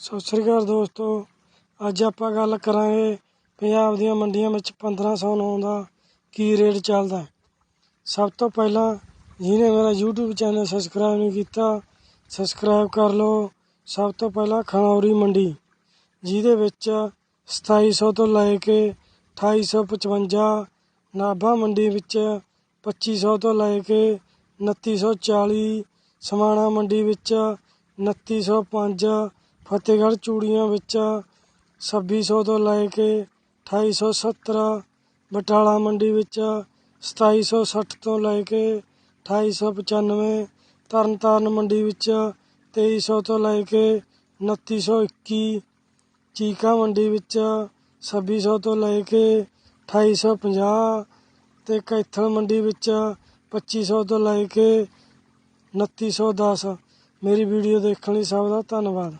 ਸਤਿ ਸ੍ਰੀ ਅਕਾਲ ਦੋਸਤੋ, ਅੱਜ ਆਪਾਂ ਗੱਲ ਕਰਾਂਗੇ ਪੰਜਾਬ ਦੀਆਂ ਮੰਡੀਆਂ ਵਿੱਚ 1509 ਦਾ ਕੀ ਰੇਟ ਚੱਲਦਾ ਸਭ ਤੋਂ ਪਹਿਲਾਂ ਜਿਹਨੇ ਮੇਰਾ YouTube ਚੈਨਲ ਸਬਸਕ੍ਰਾਈਬ ਨਹੀਂ ਕੀਤਾ ਸਬਸਕ੍ਰਾਈਬ ਕਰ ਲਓ। ਸਭ ਤੋਂ ਪਹਿਲਾਂ ਖਨੌਰੀ ਮੰਡੀ, ਜਿਹਦੇ ਵਿੱਚ 2700 ਤੋਂ ਲੈ ਕੇ 2855 ਨਾਭਾ ਮੰਡੀ ਵਿੱਚ 2500 ਤੋਂ ਲੈ ਕੇ 2940 ਸਮਾਣਾ ਮੰਡੀ ਵਿੱਚ 2905 ਫਤਿਹਗੜ੍ਹ ਚੂੜੀਆਂ ਵਿੱਚ ਛੱਬੀ ਸੌ ਤੋਂ ਲੈ ਕੇ 2870 ਬਟਾਲਾ ਮੰਡੀ ਵਿੱਚ 2760 ਤੋਂ ਲੈ ਕੇ 2895 ਤਰਨਤਾਰਨ ਮੰਡੀ ਵਿੱਚ ਤੇਈ ਸੌ ਤੋਂ ਲੈ ਕੇ 2921 ਚੀਕਾ ਮੰਡੀ ਵਿੱਚ ਛੱਬੀ ਸੌ ਤੋਂ ਲੈ ਕੇ ਅਠਾਈ ਸੌ ਪੰਜਾਹ ਅਤੇ ਕੈਥਲ ਮੰਡੀ ਵਿੱਚ ਪੱਚੀ ਸੌ ਤੋਂ ਲੈ ਕੇ 2910 ਮੇਰੀ ਵੀਡੀਓ ਦੇਖਣ ਲਈ ਸਭ ਦਾ ਧੰਨਵਾਦ।